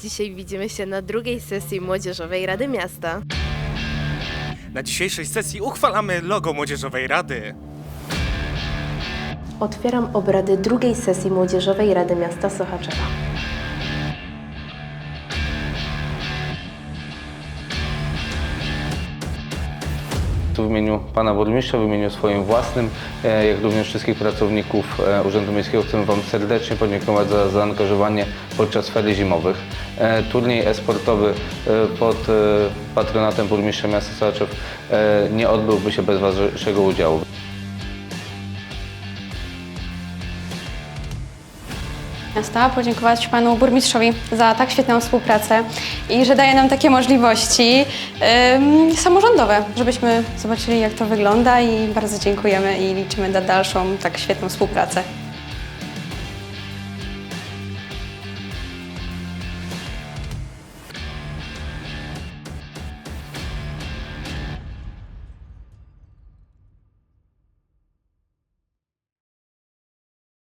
Dzisiaj widzimy się na drugiej sesji Młodzieżowej Rady Miasta. Na dzisiejszej sesji uchwalamy logo Młodzieżowej Rady. Otwieram obrady drugiej sesji Młodzieżowej Rady Miasta Sochaczewa. Tu w imieniu pana burmistrza, w imieniu swoim własnym, e, jak również wszystkich pracowników e, Urzędu Miejskiego chcę wam serdecznie podziękować za zaangażowanie podczas ferii zimowych. E, Turniej e-sportowy pod patronatem burmistrza miasta Sochaczew e, nie odbyłby się bez waszego udziału. Miasta, podziękować panu burmistrzowi za tak świetną współpracę i że daje nam takie możliwości ym, samorządowe, żebyśmy zobaczyli jak to wygląda i bardzo dziękujemy i liczymy na dalszą tak świetną współpracę.